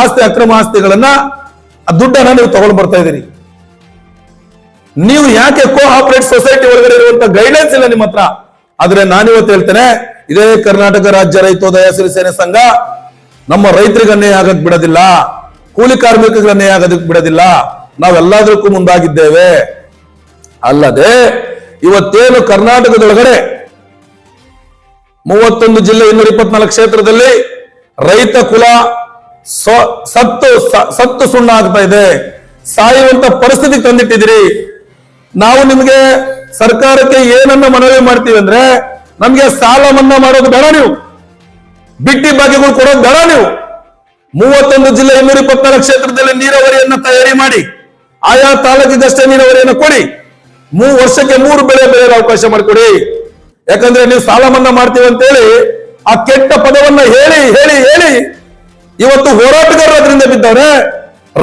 ಆಸ್ತಿ, ಅಕ್ರಮ ಆಸ್ತಿಗಳನ್ನ ದುಡ್ಡನ್ನ ನೀವು ತಗೊಂಡು ಬರ್ತಾ ಇದ್ದೀರಿ. ನೀವು ಯಾಕೆ ಕೋಆಪರೇಟ್ ಸೊಸೈಟಿ ಒಳಗಡೆ ಇರುವಂತ ಗೈಡ್ಲೈನ್ಸ್ ಇಲ್ಲ ನಿಮ್ಮ ಹತ್ರ? ಆದ್ರೆ ನಾನಿವತ್ತು ಹೇಳ್ತೇನೆ, ಇದೇ ಕರ್ನಾಟಕ ರಾಜ್ಯ ರೈತೋದಯ ಸಿರಿಸೇನೆ ಸಂಘ ನಮ್ಮ ರೈತರಿಗೆ ಅನ್ಯಾಯ ಆಗಕ್ ಬಿಡೋದಿಲ್ಲ, ಕೂಲಿ ಕಾರ್ಮಿಕರಿಗೆ ಅನ್ಯಾಯ ಆಗೋದಕ್ಕೆ ಬಿಡೋದಿಲ್ಲ ನಾವೆಲ್ಲದಕ್ಕೂ ಮುಂದಾಗಿದ್ದೇವೆ. ಅಲ್ಲದೆ, ಇವತ್ತೇನು ಕರ್ನಾಟಕದೊಳಗಡೆ ಮೂವತ್ತೊಂದು ಜಿಲ್ಲೆ ಇನ್ನೂರ ಇಪ್ಪತ್ನಾಲ್ಕು ಕ್ಷೇತ್ರದಲ್ಲಿ ರೈತ ಕುಲ ಸತ್ತು ಸತ್ತು ಸುಣ್ಣ ಆಗ್ತಾ ಇದೆ. ಸಾಯುವಂತ ಪರಿಸ್ಥಿತಿ ತಂದಿಟ್ಟಿದ್ದೀರಿ. ನಾವು ನಿಮಗೆ ಸರ್ಕಾರಕ್ಕೆ ಏನನ್ನ ಮನವಿ ಮಾಡ್ತೀವಿ ಅಂದ್ರೆ ನಮ್ಗೆ ಸಾಲ ಮನ್ನಾ ಮಾಡೋದು ಬೇಡ ನೀವು. ಬಿಟ್ಟಿ ಬಾಗಿಗಳು ಕೊಡೋದು ಬೇಡ ನೀವು. ಮೂವತ್ತೊಂದು ಜಿಲ್ಲೆ ಇನ್ನೂರ ಇಪ್ಪತ್ತಾರು ಕ್ಷೇತ್ರದಲ್ಲಿ ನೀರಾವರಿಯನ್ನ ತಯಾರಿ ಮಾಡಿ, ಆಯಾ ತಾಲೂಕಿಗಷ್ಟೇ ನೀರಾವರಿಯನ್ನು ಕೊಡಿ. ಮೂ ವರ್ಷಕ್ಕೆ ಮೂರು ಬೆಳೆ ಬೆಳೆಯಲು ಅವಕಾಶ ಮಾಡಿಕೊಡಿ. ಯಾಕಂದ್ರೆ ನೀವು ಸಾಲ ಮನ್ನಾ ಮಾಡ್ತೀವಿ ಅಂತೇಳಿ ಆ ಕೆಟ್ಟ ಪದವನ್ನ ಹೇಳಿ ಹೇಳಿ ಹೇಳಿ ಇವತ್ತು ಹೋರಾಟಗಾರರು ಅದರಿಂದ ಬಿದ್ದವ್ರೆ,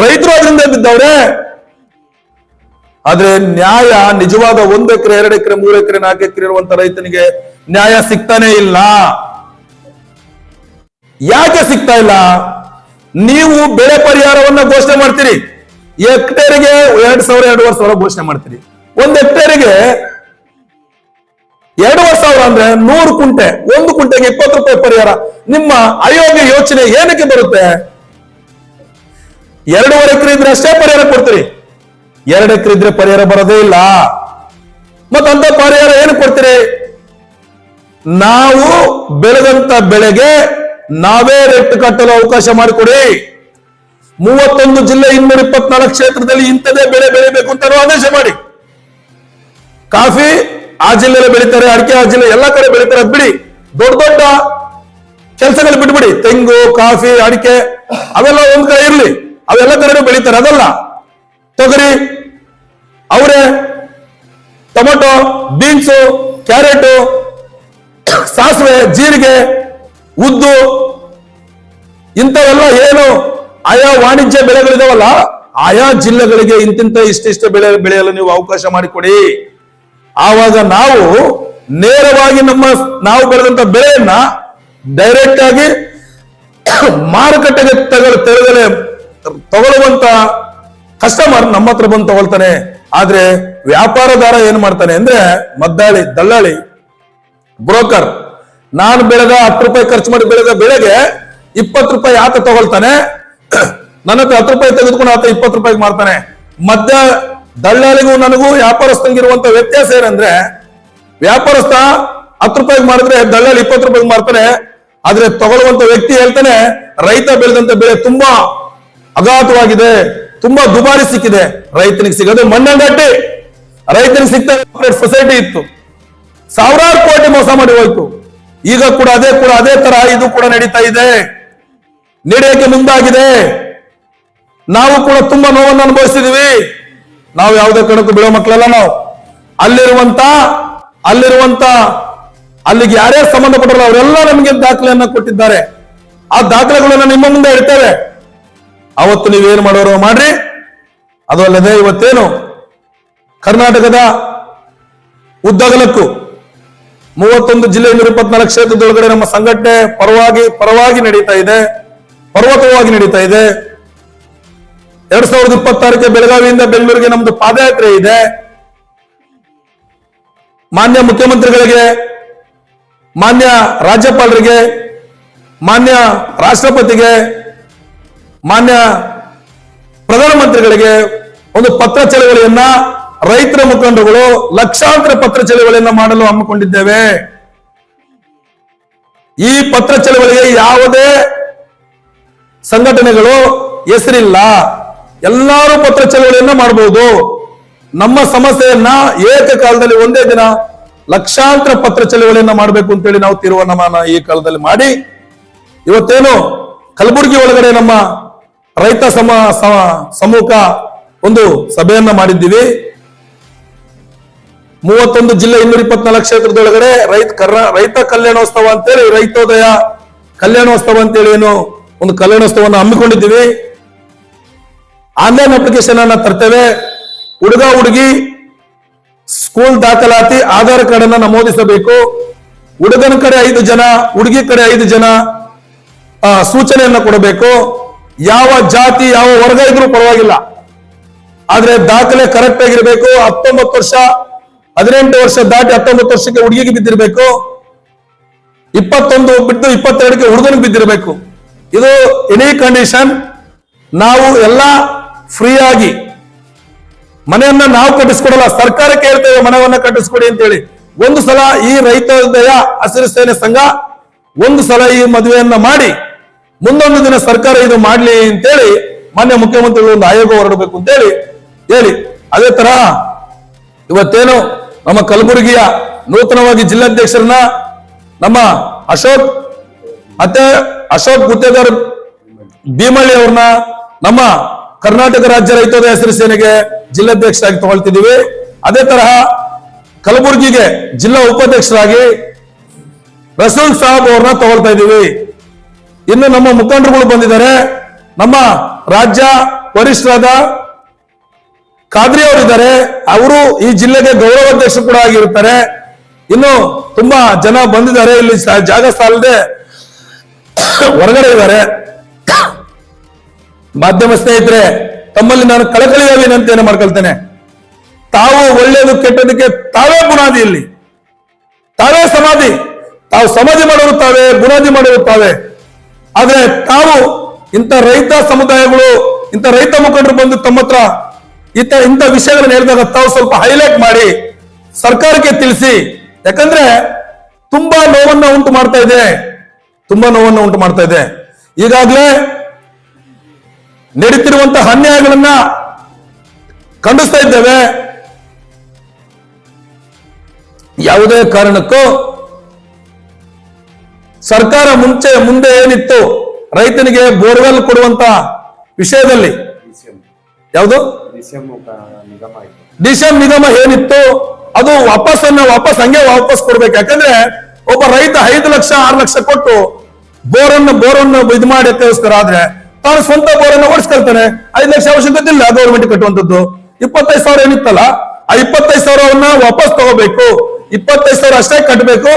ರೈತರು ಅದರಿಂದ ಬಿದ್ದವ್ರೆ ಆದ್ರೆ ನ್ಯಾಯ ನಿಜವಾದ ಒಂದು ಎಕರೆ, ಎರಡು ಎಕರೆ, ಮೂರು ಎಕರೆ, ನಾಲ್ಕು ಎಕರೆ ಇರುವಂತ ರೈತನಿಗೆ ನ್ಯಾಯ ಸಿಗ್ತಾನೆ ಇಲ್ಲ. ಯಾಕೆ ಸಿಗ್ತಾ ಇಲ್ಲ? ನೀವು ಬೆಳೆ ಪರಿಹಾರವನ್ನ ಘೋಷಣೆ ಮಾಡ್ತೀರಿ. ಹೆಕ್ಟೇರಿಗೆ ಎರಡ್ ಸಾವಿರ, ಎರಡೂವರೆ ಸಾವಿರ ಘೋಷಣೆ ಮಾಡ್ತೀರಿ. ಒಂದು ಹೆಕ್ಟೇರಿಗೆ ಎರಡೂವರೆ ಸಾವಿರ ಅಂದ್ರೆ ನೂರು ಕುಂಟೆ, ಒಂದು ಕುಂಟೆಗೆ ಇಪ್ಪತ್ತು ರೂಪಾಯಿ ಪರಿಹಾರ. ನಿಮ್ಮ ಅಯೋಗ್ಯ ಯೋಚನೆ ಏನಕ್ಕೆ ಬರುತ್ತೆ? ಎರಡೂವರೆ ಎಕರೆ ಇದ್ರೆ ಅಷ್ಟೇ ಪರಿಹಾರ ಕೊಡ್ತೀರಿ. ಎರಡು ಎಕರೆ ಇದ್ರೆ ಪರಿಹಾರ ಬರೋದೇ ಇಲ್ಲ. ಮತ್ತಂತ ಪರಿಹಾರ ಏನು ಕೊಡ್ತೀರಿ? ನಾವು ಬೆಳೆದಂತ ಬೆಳೆಗೆ ನಾವೇ ರೇಟ್ ಕಟ್ಟಲು ಅವಕಾಶ ಮಾಡಿಕೊಡಿ. ಮೂವತ್ತೊಂದು ಜಿಲ್ಲೆ ಇನ್ನೂರ ಇಪ್ಪತ್ನಾಲ್ಕು ಕ್ಷೇತ್ರದಲ್ಲಿ ಇಂಥದೇ ಬೆಳೆ ಬೆಳಿಬೇಕು ಅಂತ ಆದೇಶ ಮಾಡಿ. ಕಾಫಿ ಆ ಜಿಲ್ಲೆಯಲ್ಲಿ ಬೆಳಿತಾರೆ, ಅಡಿಕೆ ಆ ಜಿಲ್ಲೆ ಎಲ್ಲ ಕಡೆ ಬೆಳಿತಾರೆ, ಅದ್ ಬಿಡಿ. ದೊಡ್ಡ ದೊಡ್ಡ ಕೆಲಸಗಳು ಬಿಟ್ಬಿಡಿ. ತೆಂಗು, ಕಾಫಿ, ಅಡಿಕೆ, ಅವೆಲ್ಲ ಒಂದ್ ಕಡೆ ಇರ್ಲಿ. ಅವೆಲ್ಲ ಕಡೆ ಬೆಳಿತಾರೆ, ಅದಲ್ಲ. ತೊಗರಿ, ಅವರೆ, ಟೊಮೊಟೊ, ಬೀನ್ಸು, ಕ್ಯಾರೆಟು, ಸಾಸಿವೆ, ಜೀರಿಗೆ, ಉದ್ದು, ಇಂಥವೆಲ್ಲ ಏನು ಆಯಾ ವಾಣಿಜ್ಯ ಬೆಳೆಗಳಿದಾವಲ್ಲ, ಆಯಾ ಜಿಲ್ಲೆಗಳಿಗೆ ಇಂತಿಂತ ಇಷ್ಟಿಷ್ಟ ಬೆಳೆ ಬೆಳೆಯಲು ನೀವು ಅವಕಾಶ ಮಾಡಿಕೊಡಿ. ಆವಾಗ ನಾವು ನೇರವಾಗಿ ನಮ್ಮ ನಾವು ಬೆಳೆದಂತ ಬೆಳೆಯನ್ನ ಡೈರೆಕ್ಟ್ ಆಗಿ ಮಾರುಕಟ್ಟೆಗೆ ತಗೊಳ್ಳುವಂತ ಕಸ್ಟಮರ್ ನಮ್ಮ ಹತ್ರ ಬಂದು ತಗೊಳ್ತಾನೆ. ಆದ್ರೆ ವ್ಯಾಪಾರದಾರ ಏನ್ ಮಾಡ್ತಾನೆ ಅಂದ್ರೆ ಮದ್ದಾಳಿ ದಲ್ಲಾಳಿ ಬ್ರೋಕರ್ ನಾನು ಬೆಳೆದ ಹತ್ತು ರೂಪಾಯಿ ಖರ್ಚು ಮಾಡಿ ಬೆಳೆದ ಬೆಳೆಗೆ ಇಪ್ಪತ್ತು ರೂಪಾಯಿ ಆತ ತಗೊಳ್ತಾನೆ. ನನ್ನ ಹತ್ರ ಹತ್ತು ರೂಪಾಯಿ ತೆಗೆದುಕೊಂಡು ಆತ ಇಪ್ಪತ್ತು ರೂಪಾಯಿಗೆ ಮಾರ್ತಾನೆ. ಮಧ್ಯ ದಳ್ಳಾಳಿಗೂ ನನಗೂ ವ್ಯಾಪಾರಸ್ಥಂಗಿರುವಂತ ವ್ಯತ್ಯಾಸ ಏನಂದ್ರೆ, ವ್ಯಾಪಾರಸ್ಥ ಹತ್ತು ರೂಪಾಯಿಗೆ ಮಾಡಿದ್ರೆ ದಳ್ಳಾಳಿ ಇಪ್ಪತ್ತು ರೂಪಾಯಿಗೆ ಮಾರ್ತಾನೆ. ಆದ್ರೆ ತಗೊಳ್ಳುವಂತ ವ್ಯಕ್ತಿ ಹೇಳ್ತಾನೆ, ರೈತ ಬೆಳೆದಂತ ಬೆಳೆ ತುಂಬಾ ಅಗಾಧವಾಗಿದೆ. ತುಂಬಾ ದುಬಾರಿ ಸಿಕ್ಕಿದೆ. ರೈತನಿಗೆ ಸಿಗೋದು ಮಣ್ಣಂಗಟ್ಟಿ. ರೈತನಿಗೆ ಸಿಗ್ತಾ ಸೊಸೈಟಿ ಇತ್ತು. ಸಾವಿರಾರು ಕೋಟಿ ಮೋಸ ಮಾಡಿ ಹೋಯ್ತು. ಈಗ ಕೂಡ ಅದೇ ಕೂಡ ಅದೇ ತರ ಇದು ಕೂಡ ನಡೀತಾ ಇದೆ. ನಡೆಯಕ್ಕೆ ಮುಂದಾಗಿದೆ. ನಾವು ಕೂಡ ತುಂಬಾ ನೋವನ್ನು ಅನುಭವಿಸಿದೀವಿ ನಾವು ಯಾವುದೇ ಕಣಕ್ಕೂ ಬಿಡೋ ಮಕ್ಕಳಲ್ಲ ನಾವು. ಅಲ್ಲಿರುವಂತ ಅಲ್ಲಿರುವಂತ, ಅಲ್ಲಿಗೆ ಯಾರ್ಯಾರು ಸಂಬಂಧಪಟ್ಟರು ಅವರೆಲ್ಲ ನಮಗೆ ದಾಖಲೆಯನ್ನ ಕೊಟ್ಟಿದ್ದಾರೆ. ಆ ದಾಖಲೆಗಳನ್ನ ನಿಮ್ಮ ಮುಂದೆ ಇಡ್ತೇವೆ. ಅವತ್ತು ನೀವೇನು ಮಾಡೋರು ಮಾಡ್ರಿ? ಅದು ಅಲ್ಲದೆ ಇವತ್ತೇನು ಕರ್ನಾಟಕದ ಉದ್ದಗಲಕ್ಕೂ ಮೂವತ್ತೊಂದು ಜಿಲ್ಲೆ ನೂರ ಇಪ್ಪತ್ನಾಲ್ಕು ಕ್ಷೇತ್ರದೊಳಗಡೆ ನಮ್ಮ ಸಂಘಟನೆ ಪರವಾಗಿ ಪರವಾಗಿ ನಡೀತಾ ಇದೆ, ಪರ್ವತವಾಗಿ ನಡೀತಾ ಇದೆ. ಎರಡ್ ಸಾವಿರದ ಇಪ್ಪತ್ತಾರಕ್ಕೆ ಬೆಳಗಾವಿಯಿಂದ ಬೆಂಗಳೂರಿಗೆ ನಮ್ದು ಪಾದಯಾತ್ರೆ ಇದೆ. ಮಾನ್ಯ ಮುಖ್ಯಮಂತ್ರಿಗಳಿಗೆ, ಮಾನ್ಯ ರಾಜ್ಯಪಾಲರಿಗೆ, ಮಾನ್ಯ ರಾಷ್ಟ್ರಪತಿಗೆ ಮಾನ್ಯ ಪ್ರಧಾನಮಂತ್ರಿಗಳಿಗೆ ಒಂದು ಪತ್ರ ಚಳವಳಿಯನ್ನ ರೈತರ ಮುಖಂಡರುಗಳು ಲಕ್ಷಾಂತರ ಪತ್ರ ಚಳವಳಿಯನ್ನ ಮಾಡಲು ಹಮ್ಮಿಕೊಂಡಿದ್ದೇವೆ. ಈ ಪತ್ರ ಚಳವಳಿಗೆ ಯಾವುದೇ ಸಂಘಟನೆಗಳು ಹೆಸರಿಲ್ಲ. ಎಲ್ಲರೂ ಪತ್ರ ಚಳವಳಿಯನ್ನ ಮಾಡಬಹುದು. ನಮ್ಮ ಸಮಸ್ಯೆಯನ್ನ ಏಕಕಾಲದಲ್ಲಿ ಒಂದೇ ದಿನ ಲಕ್ಷಾಂತರ ಪತ್ರ ಚಳವಳಿಯನ್ನ ಮಾಡಬೇಕು ಅಂತೇಳಿ ನಾವು ತೀರ್ಮಾನ ಈ ಕಾಲದಲ್ಲಿ ಮಾಡಿ. ಇವತ್ತೇನು ಕಲಬುರಗಿ ಒಳಗಡೆ ನಮ್ಮ ರೈತ ಸಮ ಸಮ್ಮುಖ ಒಂದು ಸಭೆಯನ್ನ ಮಾಡಿದ್ದೀವಿ. ಮೂವತ್ತೊಂದು ಜಿಲ್ಲೆ ಇನ್ನೂರ ಇಪ್ಪತ್ನಾಲ್ಕು ಕ್ಷೇತ್ರದೊಳಗಡೆ ರೈತ ಕರ್ನಾ, ರೈತ ಕಲ್ಯಾಣೋತ್ಸವ ಅಂತೇಳಿ, ರೈತೋದಯ ಕಲ್ಯಾಣೋತ್ಸವ ಅಂತೇಳಿ ಏನು ಒಂದು ಕಲ್ಯಾಣೋತ್ಸವವನ್ನು ಹಮ್ಮಿಕೊಂಡಿದ್ದೀವಿ. ಆನ್ಲೈನ್ ಅಪ್ಲಿಕೇಶನ್ ಅನ್ನ ತರ್ತೇವೆ. ಹುಡುಗ, ಹುಡುಗಿ, ಸ್ಕೂಲ್ ದಾಖಲಾತಿ, ಆಧಾರ್ ಕಾರ್ಡ್ ಅನ್ನ ನಮೂದಿಸಬೇಕು. ಹುಡುಗನ ಕಡೆ ಐದು ಜನ, ಹುಡುಗಿ ಕಡೆ ಐದು ಜನ ಸೂಚನೆಯನ್ನ ಕೊಡಬೇಕು. ಯಾವ ಜಾತಿ, ಯಾವ ವರ್ಗ ಇದ್ರೂ ಪರವಾಗಿಲ್ಲ. ಆದ್ರೆ ದಾಖಲೆ ಕರೆಕ್ಟ್ ಆಗಿರ್ಬೇಕು, ಹತ್ತೊಂಬತ್ತು ವರ್ಷ, ಹದಿನೆಂಟು ವರ್ಷ ದಾಟಿ ಹತ್ತೊಂಬತ್ತು ವರ್ಷಕ್ಕೆ ಹುಡುಗಿಗೆ ಬಿದ್ದಿರಬೇಕು, ಇಪ್ಪತ್ತೊಂದು ಬಿಟ್ಟು ಇಪ್ಪತ್ತೆರಡಕ್ಕೆ ಹುಡುಗನಿಗೆ ಬಿದ್ದಿರಬೇಕು. ಇದು ಎನಿ ಕಂಡೀಷನ್ ನಾವು ಎಲ್ಲ ಫ್ರೀಯಾಗಿ ಮನೆಯನ್ನ ನಾವು ಕಟ್ಟಿಸ್ಕೊಡಲ್ಲ, ಸರ್ಕಾರಕ್ಕೆ ಹೇಳ್ತೇವೆ ಮನೆಯನ್ನ ಕಟ್ಟಿಸ್ಕೊಡಿ ಅಂತೇಳಿ. ಒಂದು ಸಲ ಈ ರೈತ ಹಸಿರು ಸೇನೆ ಸಂಘ, ಒಂದು ಸಲ ಈ ಮದುವೆಯನ್ನ ಮಾಡಿ ಮುಂದೊಂದು ದಿನ ಸರ್ಕಾರ ಇದು ಮಾಡ್ಲಿ ಅಂತೇಳಿ ಮಾನ್ಯ ಮುಖ್ಯಮಂತ್ರಿಗಳು ಒಂದು ಆಯೋಗ ಹೊರಡಬೇಕು ಅಂತೇಳಿ ಹೇಳಿ. ಅದೇ ತರ ಇವತ್ತೇನು ನಮ್ಮ ಕಲಬುರಗಿಯ ನೂತನವಾಗಿ ಜಿಲ್ಲಾಧ್ಯಕ್ಷರನ್ನ ನಮ್ಮ ಅಶೋಕ್ ಮತ್ತೆ ಅಶೋಕ್ ಗುತ್ತೇದಾರ್ ಭೀಮಳ್ಳಿ ಅವ್ರನ್ನ ನಮ್ಮ ಕರ್ನಾಟಕ ರಾಜ್ಯ ರೈತೋದಯ ಹೆಸರು ಸೇನೆಗೆ ಜಿಲ್ಲಾಧ್ಯಕ್ಷರಾಗಿ ತಗೊಳ್ತಿದ್ದೀವಿ. ಅದೇ ತರಹ ಕಲಬುರಗಿಗೆ ಜಿಲ್ಲಾ ಉಪಾಧ್ಯಕ್ಷರಾಗಿ ರಸೂಲ್ ಸಾಹಬ್ ಅವ್ರನ್ನ ತಗೊಳ್ತಾ ಇದ್ದೀವಿ. ಇನ್ನು ನಮ್ಮ ಮುಖಂಡರುಗಳು ಬಂದಿದ್ದಾರೆ. ನಮ್ಮ ರಾಜ್ಯ ವರಿಷ್ಠರಾದ ಖಾದ್ರಿ ಅವರಿದ್ದಾರೆ ಅವರು ಈ ಜಿಲ್ಲೆಗೆ ಗೌರವಾಧ್ಯಕ್ಷ ಕೂಡ ಆಗಿರುತ್ತಾರೆ. ಇನ್ನು ತುಂಬಾ ಜನ ಬಂದಿದ್ದಾರೆ. ಇಲ್ಲಿ ಜಾಗ ಸಾಲದೆ ಹೊರಗಡೆ ಇದ್ದಾರೆ. ಮಾಧ್ಯಮ ಸ್ನೇಹಿತರೆ, ತಮ್ಮಲ್ಲಿ ನಾನು ಕಳಕಳಿಯ ವಿನಂತಿಯನ್ನು ಮಾಡ್ಕೊಳ್ತೇನೆ. ತಾವು ಒಳ್ಳೆಯದು, ಕೆಟ್ಟದಕ್ಕೆ ತಾವೇ ಬುನಾದಿ ಇಲ್ಲಿ. ತಾವೇ ಸಮಾಧಿ. ತಾವು ಸಮಾಧಿ ಮಾಡೋರು ತಾವೇ, ಬುನಾದಿ ಮಾಡೋರು ತಾವೇ. ಆದ್ರೆ ತಾವು ಇಂಥ ರೈತ ಸಮುದಾಯಗಳು, ಇಂಥ ರೈತ ಮುಖಂಡರು ಬಂದು ತಮ್ಮ ಹತ್ರ ಇಂಥ ಇಂಥ ವಿಷಯಗಳನ್ನ ಹೇಳಿದಾಗ ತಾವು ಸ್ವಲ್ಪ ಹೈಲೈಟ್ ಮಾಡಿ ಸರ್ಕಾರಕ್ಕೆ ತಿಳಿಸಿ. ಯಾಕಂದ್ರೆ ತುಂಬಾ ನೋವನ್ನ ಉಂಟು ಮಾಡ್ತಾ ಇದೆ. ತುಂಬಾ ನೋವನ್ನ ಉಂಟು ಮಾಡ್ತಾ ಇದೆ. ಈಗಾಗಲೇ ನಡೀತಿರುವಂತಹ ಅನ್ಯಾಯಗಳನ್ನ ಖಂಡಿಸ್ತಾ ಇದ್ದೇವೆ. ಯಾವುದೇ ಕಾರಣಕ್ಕೂ ಸರ್ಕಾರ ಮುಂಚೆ ಮುಂದೆ ಏನಿತ್ತು? ರೈತನಿಗೆ ಬೋರ್ವೆಲ್ ಕೊಡುವಂತ ವಿಷಯದಲ್ಲಿ ಯಾವುದು? ಡಿಸಿಎಂ ನಿಗಮ ಏನಿತ್ತು? ಅದು ವಾಪಸ್ಸನ್ನ ವಾಪಸ್ ಹಂಗೆ ವಾಪಸ್ ಕೊಡ್ಬೇಕು. ಯಾಕಂದ್ರೆ ಒಬ್ಬ ರೈತ ಐದು ಲಕ್ಷ ಆರು ಲಕ್ಷ ಕೊಟ್ಟು ಬೋರನ್ನು ಬೋರನ್ನು ಇದು ಮಾಡಿ ಎತ್ತಗೋಸ್ಕರ ಆದ್ರೆ ತಾನು ಸ್ವಂತ ಬೋರನ್ನು ಓಡಿಸ್ಕೊಳ್ತಾನೆ. ಐದು ಲಕ್ಷ ಅವಶ್ಯಕತೆ ಇಲ್ಲ ಗೌರ್ಮೆಂಟ್ ಕಟ್ಟುವಂಥದ್ದು. ಇಪ್ಪತ್ತೈದು ಸಾವಿರ ಏನಿತ್ತಲ್ಲ ಆ ಇಪ್ಪತ್ತೈದು ಸಾವಿರವನ್ನ ವಾಪಸ್ ತಗೋಬೇಕು. ಇಪ್ಪತ್ತೈದು ಸಾವಿರ ಅಷ್ಟೇ ಕಟ್ಟಬೇಕು.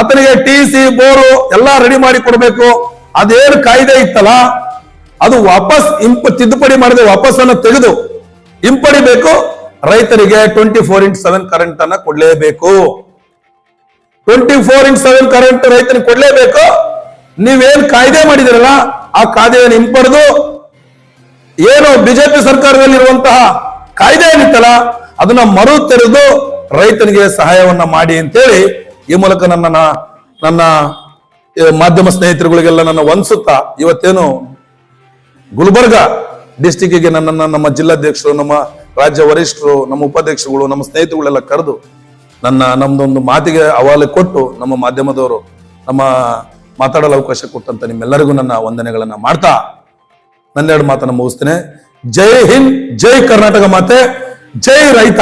ಆತನಿಗೆ ಟಿ ಸಿ, ಬೋರು ಎಲ್ಲಾ ರೆಡಿ ಮಾಡಿ ಕೊಡಬೇಕು. ಅದೇನು ಕಾಯ್ದೆ ಇತ್ತಲ್ಲ, ಅದು ವಾಪಸ್ ಇಂಪ, ತಿದ್ದುಪಡಿ ಮಾಡದೆ ವಾಪಸ್ ಅನ್ನ ತೆಗೆದು ಹಿಂಪಡಿಬೇಕು ರೈತರಿಗೆ twenty four into seven current ಅನ್ನ ಕೊಡ್ಲೇಬೇಕು. Twenty four into seven current ರೈತನಿಗೆ ಕೊಡ್ಲೇಬೇಕು. ನೀವೇನ್ ಕಾಯ್ದೆ ಮಾಡಿದಿರಲ್ಲ, ಆ ಕಾಯ್ದೆಯನ್ನು ಹಿಂಪಡೆದು ಏನು ಬಿಜೆಪಿ ಸರ್ಕಾರದಲ್ಲಿರುವಂತಹ ಕಾಯ್ದೆ ಏನಿತ್ತಲ್ಲ, ಅದನ್ನ ಮರು ತೆರೆದು ರೈತನಿಗೆ ಸಹಾಯವನ್ನ ಮಾಡಿ ಅಂತೇಳಿ ಈ ಮೂಲಕ ನನ್ನ ನನ್ನ ಮಾಧ್ಯಮ ಸ್ನೇಹಿತರುಗಳಿಗೆಲ್ಲ ನನ್ನ ವಂದಿಸುತ್ತಾ ಇವತ್ತೇನು ಗುಲ್ಬರ್ಗ ಡಿಸ್ಟಿಕ್ಗೆ ನನ್ನನ್ನು ನಮ್ಮ ಜಿಲ್ಲಾಧ್ಯಕ್ಷರು, ನಮ್ಮ ರಾಜ್ಯ ವರಿಷ್ಠರು, ನಮ್ಮ ಉಪಾಧ್ಯಕ್ಷರುಗಳು, ನಮ್ಮ ಸ್ನೇಹಿತರುಗಳೆಲ್ಲ ಕರೆದು ನನ್ನ, ನಮ್ದೊಂದು ಮಾತಿಗೆ ಹವಾಲೆ ಕೊಟ್ಟು ನಮ್ಮ ಮಾಧ್ಯಮದವರು ನಮ್ಮ ಮಾತಾಡಲು ಅವಕಾಶ ಕೊಟ್ಟಂತ ನಿಮ್ಮೆಲ್ಲರಿಗೂ ನನ್ನ ವಂದನೆಗಳನ್ನ ಮಾಡ್ತಾ ನನ್ನೆರಡು ಮಾತನ್ನು ಮುಗಿಸ್ತೇನೆ. ಜೈ ಹಿಂದ್, ಜೈ ಕರ್ನಾಟಕ ಮಾತೆ, ಜೈ ರೈತ.